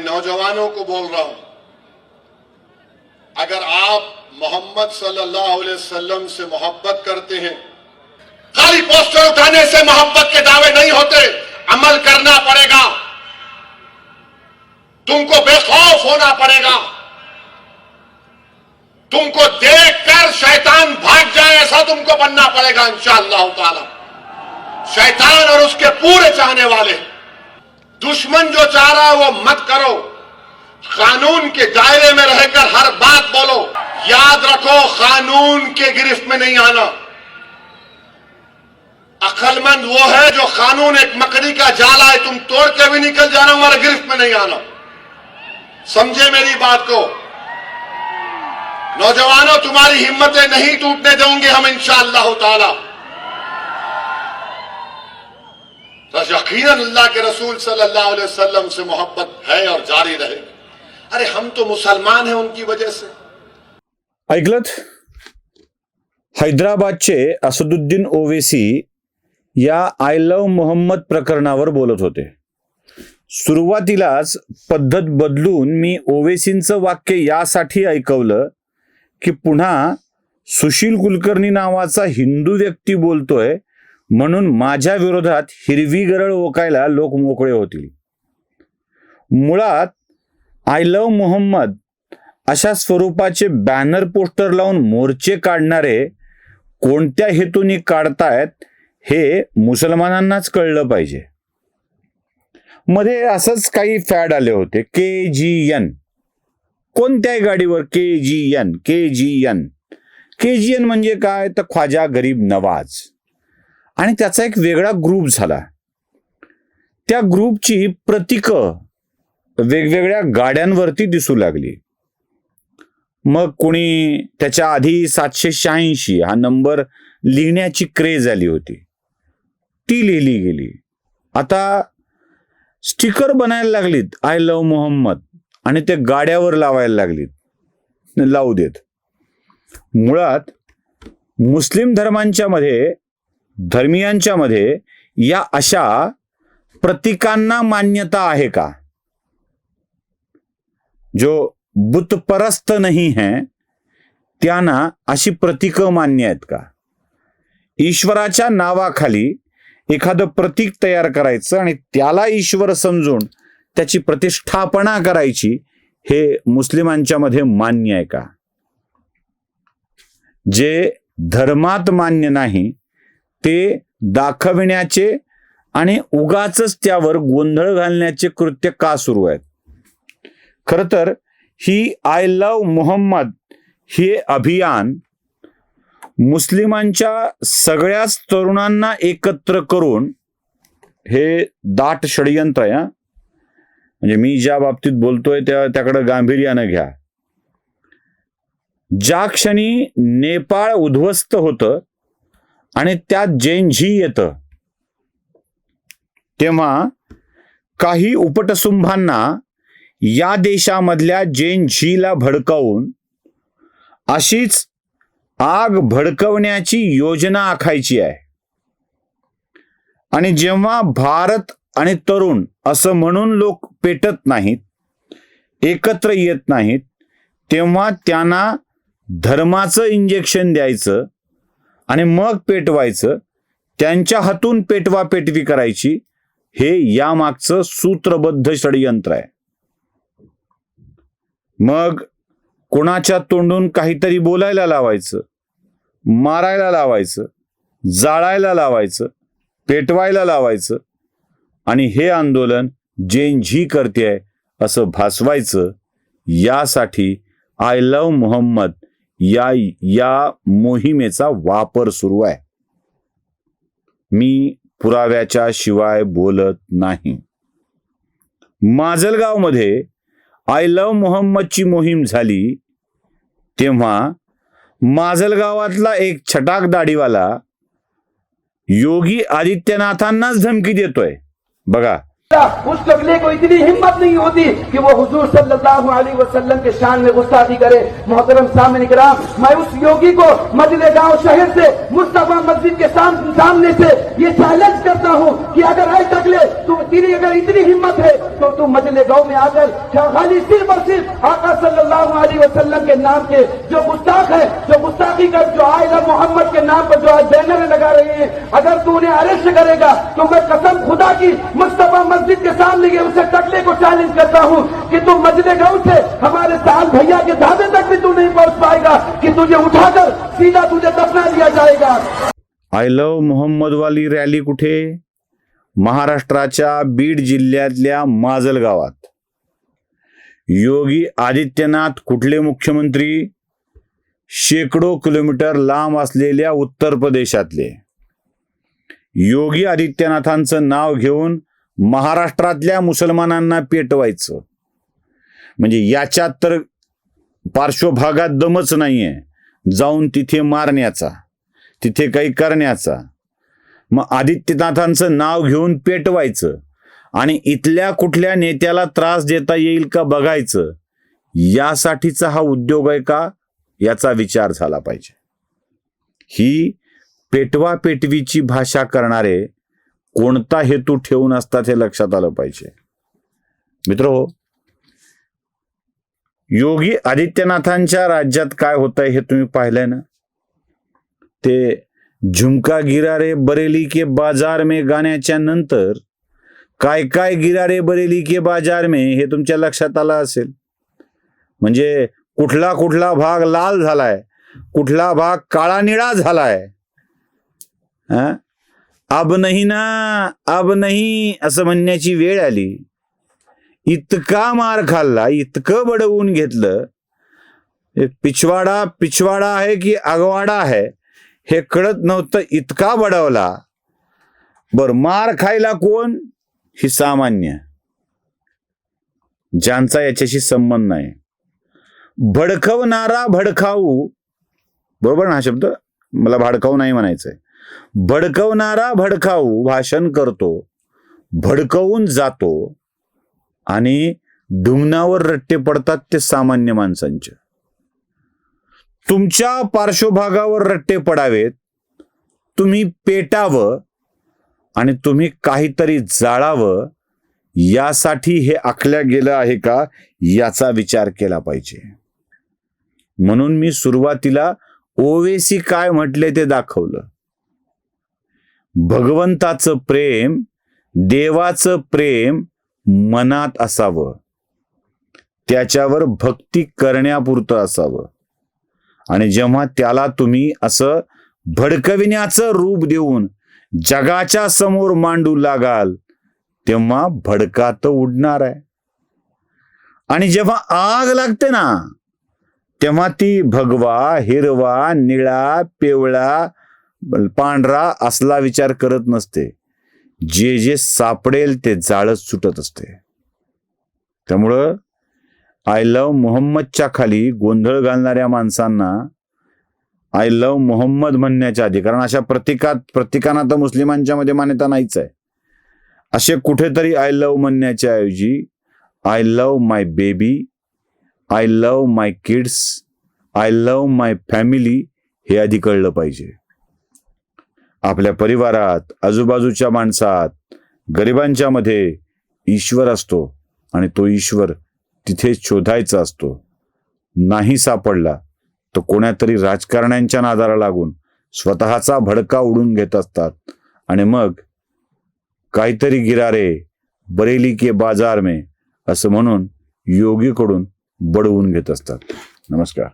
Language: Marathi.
मैं नौजवानों को बोल रहा हूं अगर आप मोहम्मद सल्लल्लाहु अलैहि वसल्लम से मोहब्बत करते हैं खाली पोस्टर उठाने से मोहब्बत के दावे नहीं होते अमल करना पड़ेगा तुमको बेखौफ होना पड़ेगा तुमको देखकर शैतान भाग जाए ऐसा तुमको बनना पड़ेगा इंशाअल्लाह ताला शैतान और उसके पूरे دشمن جو چاہ رہا ہے وہ مت کرو۔ قانون کے دائرے میں رہ کر ہر بات بولو۔ یاد رکھو، قانون کے گرفت میں نہیں آنا۔ اقل مند وہ ہے جو قانون ایک مکڑی کا جالا ہے تم توڑ کے بھی نکل جانا، ہمارے گرفت میں نہیں آنا۔ سمجھے میری بات کو؟ نوجوانوں، تمہاری ہمتیں نہیں ٹوٹنے دوں گے ہم انشاءاللہ تعالی۔ यकीनन अल्लाह के रसूल सल्लल्लाहु अलैहि वसल्लम से मोहब्बत है और जारी रहेगी। अरे हम तो मुसलमान हैं उनकी वजह से। ऐकलत? हैदराबादचे असदुद्दीन ओवेसी या आय लव मोहम्मद प्रकरणावर बोलत होते। सुरुवातीलाच पद्धत बदलून मी ओवेसींचं वाक्य यासाठी ऐकवलं की पुन्हा सुशील कुलकर्णी नावाचा हिंदू व्यक्ती बोलतोय म्हणून माझ्या विरोधात हिरवी गरळ ओकायला लोक मोकळे होतील. मुळात आय लव्ह मोहम्मद अशा स्वरूपाचे बॅनर पोस्टर लावून मोर्चे काढणारे कोणत्या हेतूने काढतायत हे मुसलमानांनाच कळलं पाहिजे. मध्ये असंच काही फॅड आले होते. के जी एन कोणत्याही गाडीवर K G N K G N K G N म्हणजे काय? तर ख्वाजा गरीब नवाज. आणि त्याचा एक वेगळा ग्रुप झाला. त्या ग्रुपची प्रतीकं वेगवेगळ्या गाड्यांवरती दिसू लागली. मग कोणी त्याच्या आधी सातशे शहाऐंशी हा नंबर लिहिण्याची क्रेज आली होती. ती लिहिली गेली. आता स्टिकर बनायला लागलीत आय लव मोहम्मद आणि ते गाड्यावर लावायला लागलीत. लावू देत. मुळात मुस्लिम धर्मांच्या मध्ये धर्मियांच्या मध्ये या अशा प्रतीकांना मान्यता आहे का? जो बुतपरस्त नाही है त्यांना अशी प्रतीक मान्य आहेत का? ईश्वराच्या नावाखाली एखादं प्रतीक तयार करायचं आणि त्याला ईश्वर समजून त्याची प्रतिष्ठापना करायची हे मुस्लिमांच्या मध्ये मान्य आहे का? जे धर्मात मान्य नाही ते दाखविण्याचे आणि उगाच त्यावर गोंधळ घालण्याचे कृत्य का सुरू आहेत? खर तर ही आय लव्ह मोहम्मद हे अभियान मुस्लिमांच्या सगळ्याच तरुणांना एकत्र करून हे दाट षडयंत्र आहे म्हणजे मी ज्या बाबतीत बोलतोय त्या त्याकडे गांभीर्यानं घ्या. ज्या क्षणी नेपाळ उद्ध्वस्त होतं आणि त्यात जैन झी येतं. तेव्हा काही उपटसुंभांना या देशामधल्या जैन झीला भडकवून अशीच आग भडकवण्याची योजना आखायची आहे. आणि जेव्हा भारत आणि तरुण असं म्हणून लोक पेटत नाहीत एकत्र येत नाहीत तेव्हा त्यांना धर्माचं इंजेक्शन द्यायचं आणि मग पेटवायचं त्यांच्या हातून पेटवा पेटवी करायची हे यामागचं सूत्रबद्ध षडयंत्र आहे. मग कोणाच्या तोंडून काहीतरी बोलायला लावायचं मारायला लावायचं जाळायला लावायचं पेटवायला लावायचं आणि हे आंदोलन जेंझी झी करते असं भासवायचं यासाठी आय लव्ह मोहम्मद या या मोहिमेचा वापर सुरू आहे. मी पुराव्याच्या शिवाय बोलत नाही. माजलगावमध्ये आय लव्ह मोहम्मदची मोहीम झाली तेव्हा माजलगावातला एक छटाक दाढीवाला योगी आदित्यनाथांनाच धमकी देतोय. बघा उस टकले को इतनी हिम्मत नहीं होती कि वो हुजूर सल्लल्लाहु अलैहि वसल्लम के शान में गुस्ताखी करे मोहतरम सामने कराम मैं उस योगी को मजले गांव शहर से मुस्तफा मस्जिद के साम, सामने से ये चैलेंज करता हूँ कि अगर आए टकले तू तेरी अगर इतनी हिम्मत है तो तू मजले गांव में आकर खाली सिर्फ और सिर्फ आका सल्लल्लाहु अलैहि वसल्लम के नाम के जो गुस्ताख है जो गुस्ताखी कर जो आयला मोहम्मद के नाम पर जो आज बैनर लगा रहे हैं अगर तू उन्हें अरेस्ट करेगा तो मैं कसम खुदा की मुस्तफा मस्जिद के सामने ये उसे टकले को चैलेंज करता हूँ कि तू मजले गांव से हमारे साल भैया के धाबे तक भी तू नहीं पहुंच पाएगा कि तुझे उठाकर सीधा तुझे दफना दिया जाएगा आय लव मोहम्मदवाली रॅली कुठे महाराष्ट्राच्या बीड जिल्ह्यातल्या माजल गावात. योगी आदित्यनाथ कुठले मुख्यमंत्री? शेकडो किलोमीटर लांब असलेल्या उत्तर प्रदेशातले. योगी आदित्यनाथांचं नाव घेऊन महाराष्ट्रातल्या मुसलमानांना पेटवायचं. म्हणजे याच्यात तर पार्श्वभागात दमच नाहीये. जाऊन तिथे मारण्याचा तिथे काही करण्याचा. मग आदित्यनाथांचं नाव घेऊन पेटवायचं आणि इथल्या कुठल्या नेत्याला त्रास देता येईल का बघायचं यासाठीचा हा उद्योग आहे का याचा विचार झाला पाहिजे. ही पेटवा पेटवीची भाषा करणारे कोणता हेतू ठेवून असतात हे लक्षात आलं पाहिजे. मित्र योगी आदित्यनाथांच्या राज्यात काय होतंय हे तुम्ही पाहिलंय ना? ते झुमका गिरारे बरेली के बाजार में गाण्याच्या नंतर काय काय गिरारे बरेली के बाजार में हे तुमच्या लक्षात आलं असेल. म्हणजे कुठला कुठला भाग लाल झालाय कुठला भाग काळा निळा झालाय. हा? अब नाही ना अब नाही असं म्हणण्याची वेळ आली. इतका मार खाल्ला इतकं बडवून घेतलं. पिछवाडा पिछवाडा आहे की आगवाडा आहे? हे कळत नव्हतं इतका बडवला. बर मार खायला कोण? ही सामान्य. ज्यांचा याच्याशी संबंध नाही. भडकवणारा भडकाऊ. बरोबर ना हा शब्द? मला भाडकाऊ नाही म्हणायचंय. भडकवणारा भडकाऊ भाषण करतो भडकवून जातो आणि ढुंगणावर रट्टे पडतात ते सामान्य माणसांचे. तुमच्या पार्श्वभागावर रट्टे पडावेत तुम्ही पेटावं आणि तुम्ही काहीतरी जाळावं यासाठी हे आखल्या गेलं आहे का याचा विचार केला पाहिजे. म्हणून मी सुरुवातीला ओवेसी काय म्हटले ते दाखवलं. भगवंताचं प्रेम देवाचं प्रेम मनात असावं. त्याच्यावर भक्ती करण्यापुरतं असावं. आणि जेव्हा त्याला तुम्ही असं भडकविण्याचं रूप देऊन जगाच्या समोर मांडू लागाल तेव्हा भडकात उडणार आहे. आणि जेव्हा आग लागते ना तेव्हा ती भगवा हिरवा निळा पिवळा पांढरा असला विचार करत नसते. जे जे सापडेल ते जाळच सुटत असते. त्यामुळं आय लव्ह मोहम्मदच्या खाली गोंधळ घालणाऱ्या माणसांना आय लव मोहम्मद म्हणण्याच्या आधी कारण अशा प्रतिकात प्रतिकांना तर मुस्लिमांच्या मध्ये मान्यता नाहीच आहे. असे कुठेतरी आय लव म्हणण्याच्या ऐवजी I love my baby I love my kids I love my family हे आधी कळलं पाहिजे. आपल्या परिवारात आजूबाजूच्या माणसात गरिबांच्या मध्ये ईश्वर असतो आणि तो ईश्वर तिथे शोधायचा असतो. नाही सापडला तर कोणातरी राजकारण्यांच्या नादाला लागून स्वतःचा भडका उडून घेत असतात. आणि मग काहीतरी गिरारे बरेली के बाजार में असं म्हणून योगीकडून बडवून घेत असतात. नमस्कार.